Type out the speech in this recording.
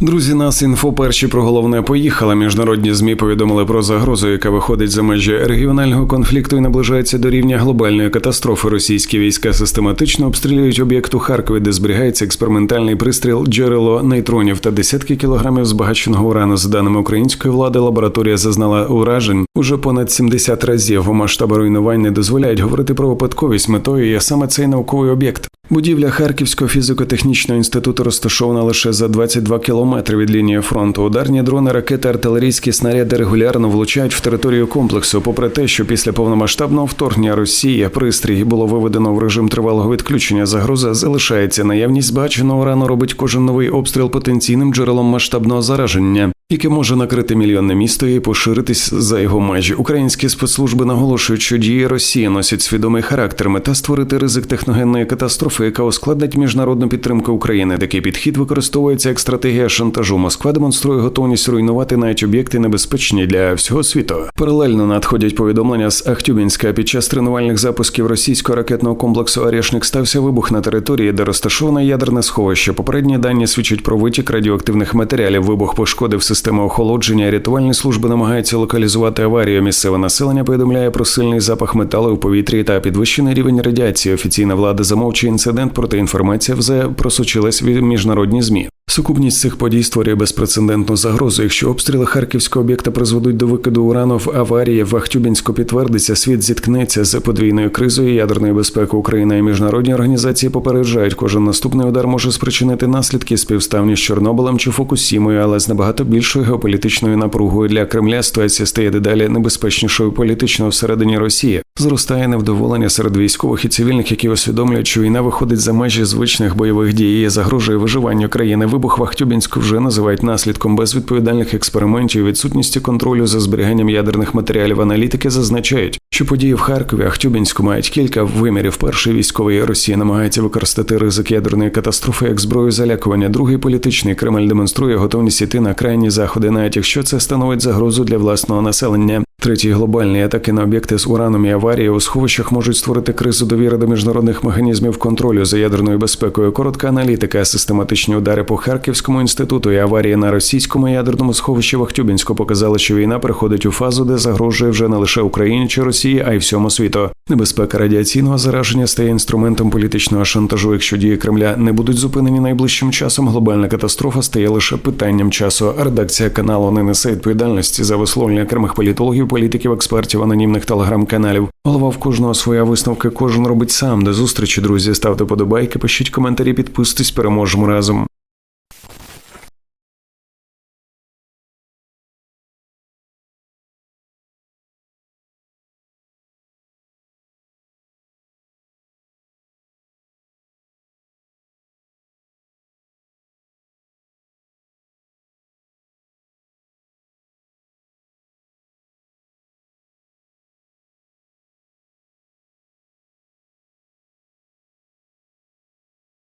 Друзі, нас інфо перші про головне поїхали. Міжнародні змі повідомили про загрозу, яка виходить за межі регіонального конфлікту і наближається до рівня глобальної катастрофи. Російські війська систематично обстрілюють об'єкт у Харкові, де зберігається експериментальний пристріл джерело нейтронів та десятки кілограмів збагаченого урану. За даними української влади, лабораторія зазнала уражень уже понад 70 разів. Масштаби руйнувань не дозволяють говорити про випадковість. Метою є саме цей науковий об'єкт. Будівля Харківського фізико-технічного інституту розташована лише за 22 кілометри від лінії фронту. Ударні дрони, ракети, артилерійські снаряди регулярно влучають в територію комплексу. Попри те, що після повномасштабного вторгнення Росії пристрій було виведено в режим тривалого відключення. Загроза залишається. Наявність збагаченого урану робить кожен новий обстріл потенційним джерелом масштабного зараження. Яке може накрити мільйонне місто і поширитись за його межі. Українські спецслужби наголошують, що дії Росії носять свідомий характер, мета створити ризик техногенної катастрофи, яка ускладнить міжнародну підтримку України. Такий підхід використовується як стратегія шантажу. Москва демонструє готовність руйнувати навіть об'єкти небезпечні для всього світу. Паралельно надходять повідомлення з Ахтюбінська. Під час тренувальних запусків російського ракетного комплексу Орешник стався вибух на території, де розташоване ядерне сховище. Попередні дані свідчать про витік радіоактивних матеріалів. Вибух пошкодив систему охолодження. Рятувальні служби намагаються локалізувати аварію. Місцеве населення повідомляє про сильний запах металу у повітрі та підвищений рівень радіації. Офіційна влада замовчує інцидент, проте інформація вже просочилась в міжнародні змі. Сукупність цих подій створює безпрецедентну загрозу. Якщо обстріли харківського об'єкта призведуть до викиду урану в аварії, в Ахтюбінську підтвердиться, світ зіткнеться з подвійною кризою ядерної безпеки України і міжнародні організації попереджають, кожен наступний удар може спричинити наслідки співставні з Чорнобилем чи Фукусімою, але з набагато більшою геополітичною напругою для Кремля ситуація стає дедалі небезпечнішою політично всередині Росії. Зростає невдоволення серед військових і цивільних, які усвідомлюють, що війна виходить за межі звичних бойових дій і загрожує виживанню країни. Вибух в Ахтюбінську вже називають наслідком безвідповідальних експериментів, відсутністю контролю за зберіганням ядерних матеріалів. Аналітики зазначають, що події в Харкові, Ахтюбінську мають кілька вимірів. Перший військовий Росія намагається використати ризик ядерної катастрофи як зброю залякування. Другий політичний Кремль демонструє готовність іти на крайні заходи, навіть якщо це становить загрозу для власного населення. Третій глобальні атаки на об'єкти з ураном і аварії у сховищах можуть створити кризу довіри до міжнародних механізмів контролю за ядерною безпекою. Коротка аналітика, систематичні удари по Харківському інституту і аварії на російському ядерному сховищі Вахтюбінську показали, що війна переходить у фазу, де загрожує вже не лише Україні чи Росії, а й всьому світу. Небезпека радіаційного зараження стає інструментом політичного шантажу. Якщо дії Кремля не будуть зупинені найближчим часом, глобальна катастрофа стає лише питанням часу. Редакція каналу не несе відповідальності за висловлення окремих політологів політиків, експертів, анонімних телеграм-каналів. Голова в кожного своя висновка, кожен робить сам. До зустрічі, друзі. Ставте подобайки, пишіть коментарі, підписуйтесь, переможемо разом.